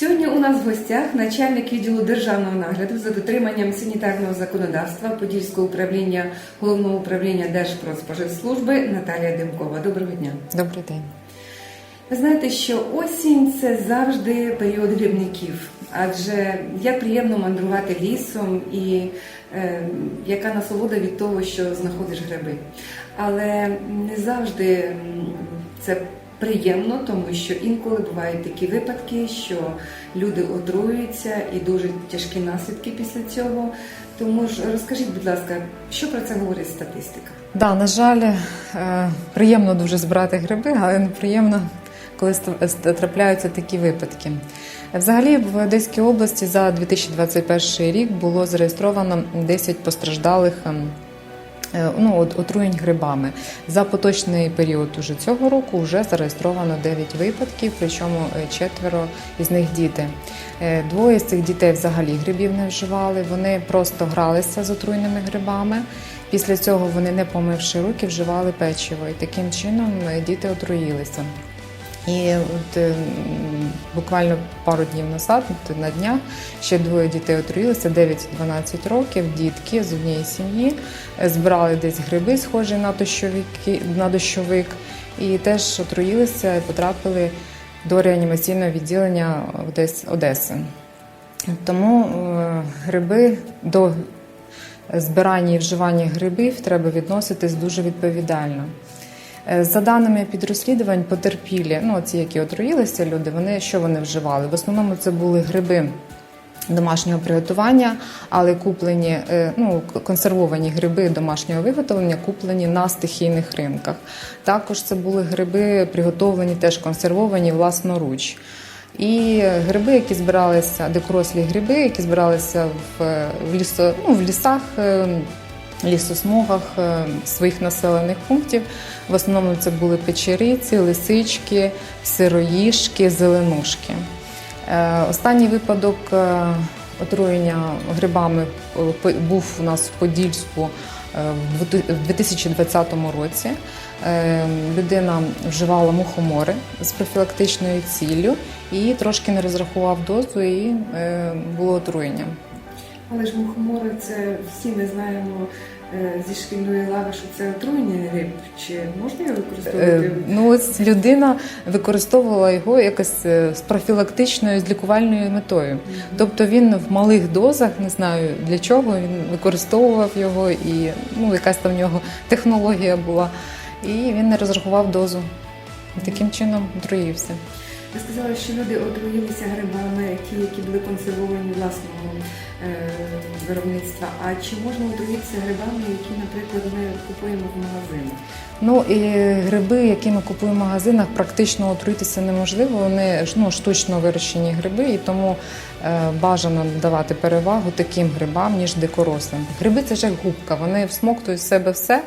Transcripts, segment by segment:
Сьогодні у нас в гостях начальник відділу державного нагляду за дотриманням санітарного законодавства Подільського управління головного управління Держпродспоживслужби Наталія Димкова. Доброго дня. Добрий день. Ви знаєте, що осінь це завжди період грибників, адже як приємно мандрувати лісом і е, яка насолода від того, що знаходиш гриби. Але не завжди це приємно, тому що інколи бувають такі випадки, що люди отруюються і дуже тяжкі наслідки після цього. Тому ж розкажіть, будь ласка, що про це говорить статистика? Да, на жаль, е, приємно дуже збирати гриби, але неприємно, коли трапляються такі випадки. Взагалі, в Одеській області за 2021 рік було зареєстровано 10 постраждалих. Е, Ну, от, отруєнь грибами. За поточний період уже цього року вже зареєстровано 9 випадків, причому е, четверо із них діти. Е, Двоє з цих дітей взагалі грибів не вживали, вони просто гралися з отруйними грибами. Після цього вони, не помивши руки, вживали печиво, і таким чином діти отруїлися. І от, буквально пару днів назад, от на днях, ще двоє дітей отруїлися 9-12 років, дітки з однієї сім'ї, е, збирали десь гриби, схожі на дощовики, на дощовик, і теж отруїлися і потрапили до реанімаційного відділення Одеси. Тому е, гриби до збирання і вживання грибів треба відноситись дуже відповідально. Е, За даними підрозслідувань, потерпілі, ну ці, які отруїлися люди, вони що вони вживали? В основному це були гриби домашнього приготування, але куплені е, ну, консервовані гриби домашнього виготовлення, куплені на стихійних ринках. Також це були гриби, приготовлені теж консервовані власноруч. І гриби, які збиралися, дикорослі гриби, які збиралися в, в, лісо, ну, в лісах, е, лісосмугах е, своїх населених пунктів. В основному це були печериці, лисички, сироїшки, зеленушки. Е, Останній випадок е, отруєння грибами був у нас в Подільську в 2020 році. Людина вживала мухомори з профілактичною ціллю і трошки не розрахував дозу, і було отруєння. Але ж мухомори це всі ми знаємо е, зі шкільної лави, що це отруєння риб. Чи можна його використовувати? Е, Ну, ось людина використовувала його якось е, з профілактичною, з лікувальною метою. Тобто він в малих дозах, не знаю для чого, він використовував його, і ну, якась там в нього технологія була, і він не розрахував дозу. І таким чином отруївся. Ви сказали, що люди отруїлися грибами, ті, які були консервовані власного е, виробництва. А чи можна отруїтися грибами, які, наприклад, ми купуємо в магазинах? Ну і гриби, які ми купуємо в магазинах, практично отруїтися неможливо. Вони ну, штучно вирощені гриби, і тому е, бажано давати перевагу таким грибам, ніж дикорослим. Гриби це ж як губка, вони всмоктують в себе все,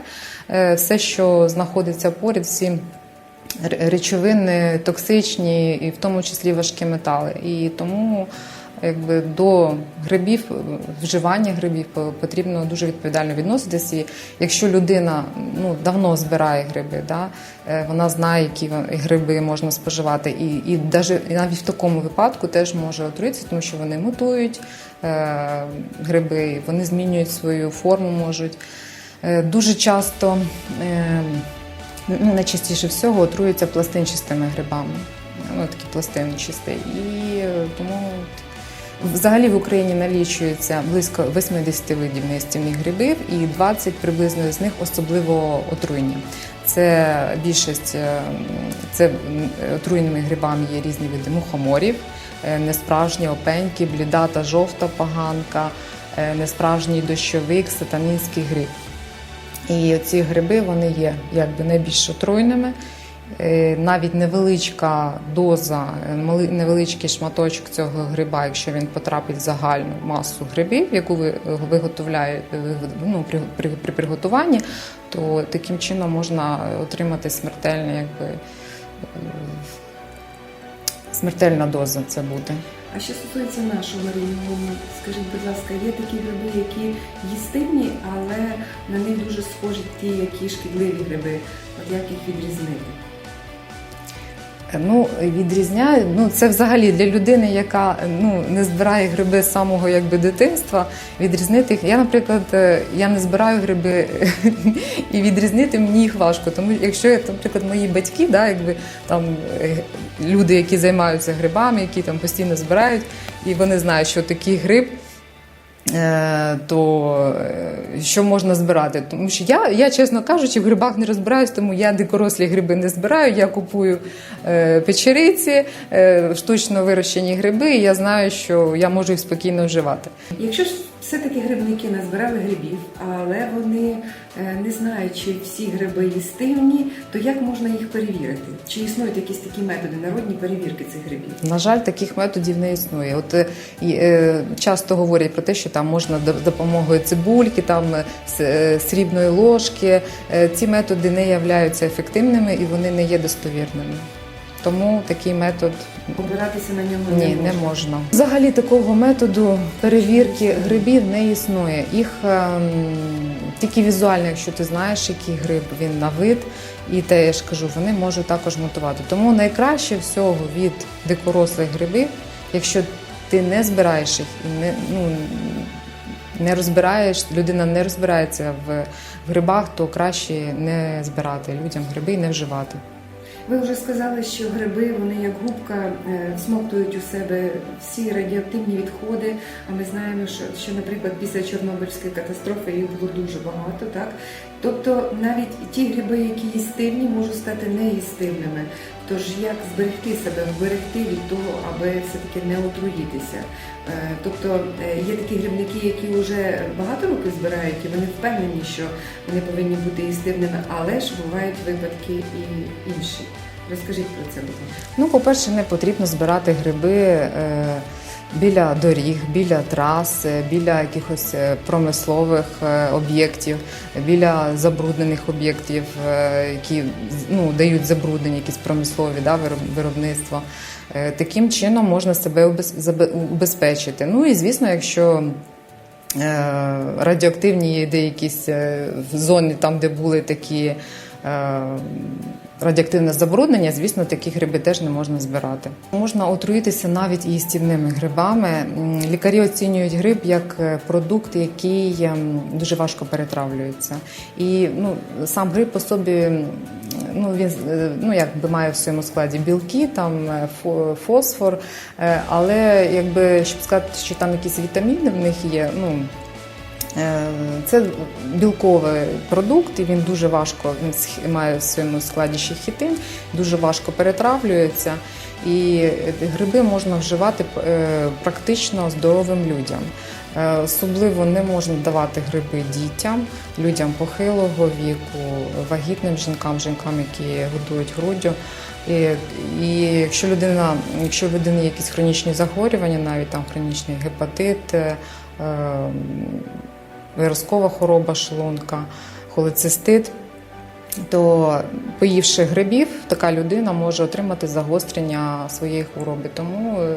е, все, що знаходиться поряд, всі речовини токсичні, і в тому числі важкі метали. І тому якби до грибів, вживання грибів потрібно дуже відповідально відноситися. І якщо людина ну давно збирає гриби, да, е, вона знає, які гриби можна споживати, і, і, і навіть в такому випадку теж може отруїтися, тому що вони мутують е, гриби, вони змінюють свою форму, можуть. Е, дуже часто. Е, ну, найчастіше всього отруються пластинчастими грибами. Ну, такі пластинчасті. І тому взагалі в Україні налічується близько 80 видів неїстівних грибів, і 20 приблизно з них особливо отруйні. Це більшість е, це м, отруєними грибами є різні види мухоморів, е, несправжні опеньки, бліда та жовта поганка, е, несправжній дощовик, сатанінський гриб. І ці гриби вони є якби найбільш отруйними. Е, Навіть невеличка доза, е, невеличкий шматочок цього гриба, якщо він потрапить в загальну масу грибів, яку ви виготовляєте ну, при, при, при приготуванні, то таким чином можна отримати смертельне, якби е, смертельна доза це буде. А що стосується нашого регіону, скажіть, будь ласка, є такі гриби, які їстивні, але на них дуже схожі ті, які шкідливі гриби. От як їх відрізнити? Ну, відрізняє, ну це взагалі для людини, яка ну не збирає гриби з самого якби дитинства. Відрізнити їх. Я, наприклад, е, я не збираю гриби і відрізнити мені їх важко. Тому якщо я, наприклад, мої батьки, да, якби там е, люди, які займаються грибами, які там постійно збирають, і вони знають, що такий гриб. Е, То е, що можна збирати? Тому що я, я, чесно кажучи, в грибах не розбираюсь, тому я дикорослі гриби не збираю. Я купую е, печериці, е, штучно вирощені гриби, і я знаю, що я можу їх спокійно вживати. Якщо ж все-таки грибники назбирали грибів, але вони е, не знають, чи всі гриби їстивні, то як можна їх перевірити? Чи існують якісь такі методи, народні перевірки цих грибів? На жаль, таких методів не існує. От е, е, часто говорять про те, що там можна допомогою цибульки, там е, е, срібної ложки. Е, Ці методи не являються ефективними і вони не є достовірними. Тому такий метод Опиратися на ньому ні, не можна. Взагалі такого методу перевірки грибів не існує. Їх ем, тільки візуально, якщо ти знаєш, який гриб він на вид, і те я ж кажу, вони можуть також мутувати. Тому найкраще всього від дикорослих грибів, якщо ти не збираєш їх і не, ну, не розбираєш, людина не розбирається в грибах, то краще не збирати людям гриби і не вживати. Ви вже сказали, що гриби вони як губка смоктують всмоктують у себе всі радіоактивні відходи. А ми знаємо, що, що наприклад, після Чорнобильської катастрофи їх було дуже багато, так тобто навіть ті гриби, які їстивні, можуть стати неїстивними. Тож як зберегти себе, вберегти від того, аби все-таки не отруїтися? Е, Тобто е, є такі грибники, які вже багато років збирають, і вони впевнені, що вони повинні бути істивними, але ж бувають випадки і інші. Розкажіть про це, будь. Ну, по-перше, не потрібно збирати гриби е, біля доріг, біля трас, е, біля якихось е, промислових е, об'єктів, біля забруднених об'єктів, які ну, дають забруднення, якісь промислові да, виробництва. Таким чином можна себе убезпечити. Ну і звісно, якщо радіоактивні є деякісь е, зони, там, де були такі радіоактивне забруднення, звісно, такі гриби теж не можна збирати. Можна отруїтися навіть і їстівними грибами. Лікарі оцінюють гриб як е, продукт, який ем, дуже важко перетравлюється. І ну, сам гриб по собі. Ну, він е, ну, якби має в своєму складі білки, там е, фосфор, е, але якби щоб сказати, що там якісь вітаміни в них є, ну Е, Це білковий продукт, і він дуже важко він має в своєму складі ще хітин, дуже важко перетравлюється. І гриби можна вживати е, практично здоровим людям. Е, Особливо не можна давати гриби дітям, людям похилого віку, вагітним жінкам, жінкам, які годують груддю. І, і якщо людина, якщо в людини якісь хронічні захворювання, навіть там хронічний гепатит, е, виразкова хвороба шлунка, холецистит, то поївши грибів, така людина може отримати загострення своєї хвороби. Тому е,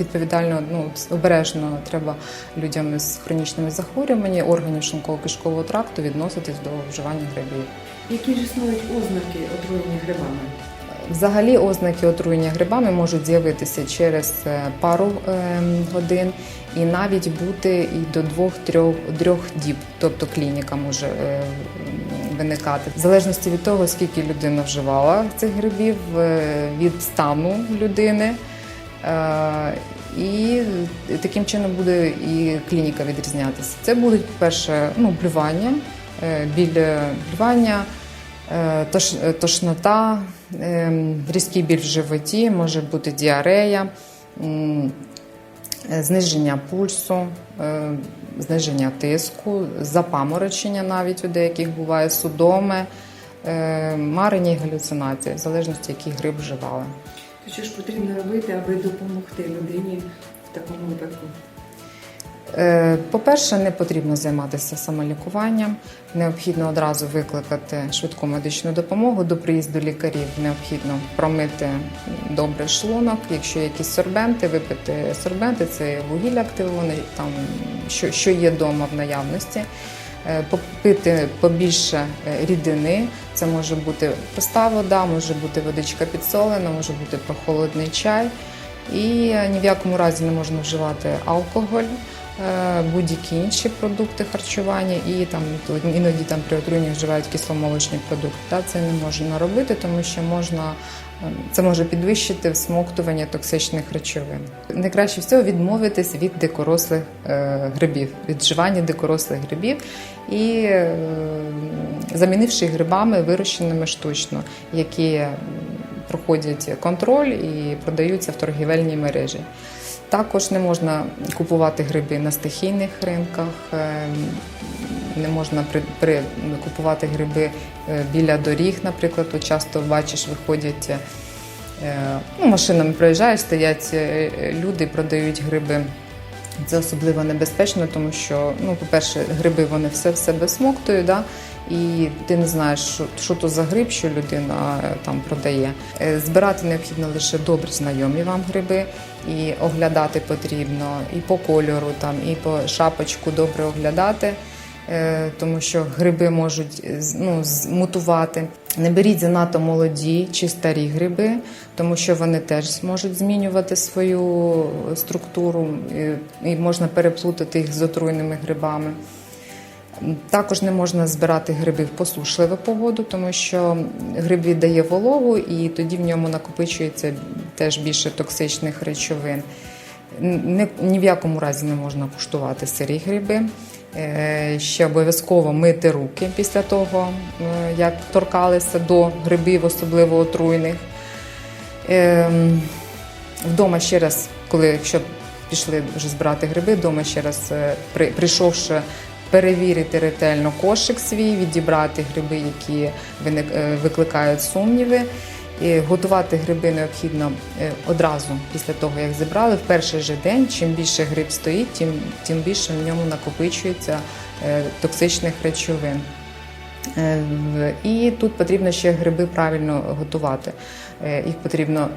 відповідально, ну обережно треба людям з хронічними захворюваннями органів шлунково-кишкового тракту відноситись до вживання грибів. Які ж існують ознаки отруєння грибами? Взагалі ознаки отруєння грибами можуть з'явитися через е, пару е, годин і навіть бути і до двох-трьох діб, тобто клініка може е, виникати. В залежності від того, скільки людина вживала цих грибів, від стану людини. І таким чином буде і клініка відрізнятися. Це будуть, по-перше, ну, блювання, біль блювання, тош- тошнота, різкий біль в животі, може бути діарея, зниження пульсу, е, зниження тиску, запаморочення навіть у деяких буває судоми, е, марення і галюцинації, в залежності, який гриб вживали. Що ж потрібно робити, аби допомогти людині в такому випадку? Е, По-перше, не потрібно займатися самолікуванням. Необхідно одразу викликати швидку медичну допомогу. До приїзду лікарів необхідно промити добре шлунок. Якщо якісь сорбенти, випити сорбенти, це вугілля активоване, там що, що є вдома в наявності. Е, Попити побільше е, рідини, Це може бути проста вода, може бути водичка підсолена, може бути прохолодний чай. І ні в якому разі не можна вживати алкоголь, будь-які інші продукти харчування, і там іноді там при отруєнні вживають кисломолочні продукти. Та це не можна робити, тому що можна е, це може підвищити всмоктування токсичних речовин. Найкраще всього відмовитись від дикорослих е, грибів, від вживання дикорослих грибів і е, замінивши їх грибами, вирощеними штучно, які проходять контроль і продаються в торгівельній мережі. Також не можна купувати гриби на стихійних ринках, е, не можна при, при, купувати гриби е, біля доріг, наприклад. От часто бачиш, виходять е, ну, машинами проїжджаєш, стоять люди, продають гриби. Це особливо небезпечно, тому що, ну, по-перше, гриби вони все в себе смоктують, да? і ти не знаєш, що, що то за гриб, що людина е, там продає. Е, Збирати необхідно лише добре знайомі вам гриби, і оглядати потрібно і по кольору, там, і по шапочку добре оглядати. Е, Тому що гриби можуть е, ну, змутувати. Не беріть занадто молоді чи старі гриби, тому що вони теж зможуть змінювати свою структуру і, і можна переплутати їх з отруйними грибами. Також не можна збирати гриби в посушливу погоду, тому що гриб віддає вологу і тоді в ньому накопичується теж більше токсичних речовин. Ні в якому разі не можна куштувати сирі гриби. Е, Ще обов'язково мити руки після того, е, як торкалися до грибів, особливо отруйних. Ем, Вдома ще раз, коли якщо пішли вже збирати гриби, вдома ще раз е, прийшовши перевірити ретельно кошик свій, відібрати гриби, які викликають сумніви. Готувати гриби необхідно е, одразу після того, як зібрали, в перший же день. Чим більше гриб стоїть, тим, тим більше в ньому накопичується е, токсичних речовин. Е, І тут потрібно ще гриби правильно готувати. Їх потрібно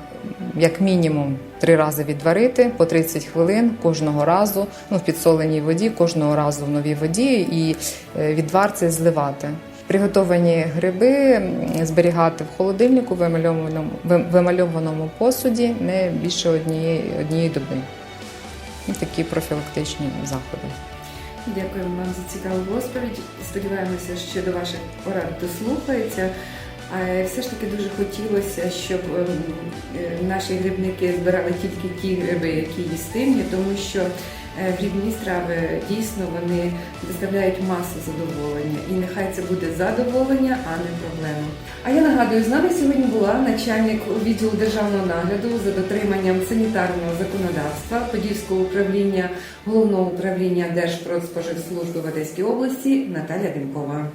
як мінімум три рази відварити по 30 хвилин кожного разу, ну в підсоленій воді, кожного разу в новій воді, і відвар цей зливати. Приготовані гриби зберігати в холодильнику вимальованому, вимальованому посуді не більше однієї, однієї доби. І такі профілактичні заходи. Дякуємо вам за цікаву розповідь. Сподіваємося, що до ваших порад дослухаються. А все ж таки дуже хотілося, щоб ем, е, наші грибники збирали тільки ті гриби, які їстивні, тому що е, грибні страви дійсно вони доставляють масу задоволення. І нехай це буде задоволення, а не проблема. А я нагадую, з нами сьогодні була начальник відділу державного нагляду за дотриманням санітарного законодавства Подільського управління головного управління Держпродспоживслужби в Одеській області Наталя Демкова.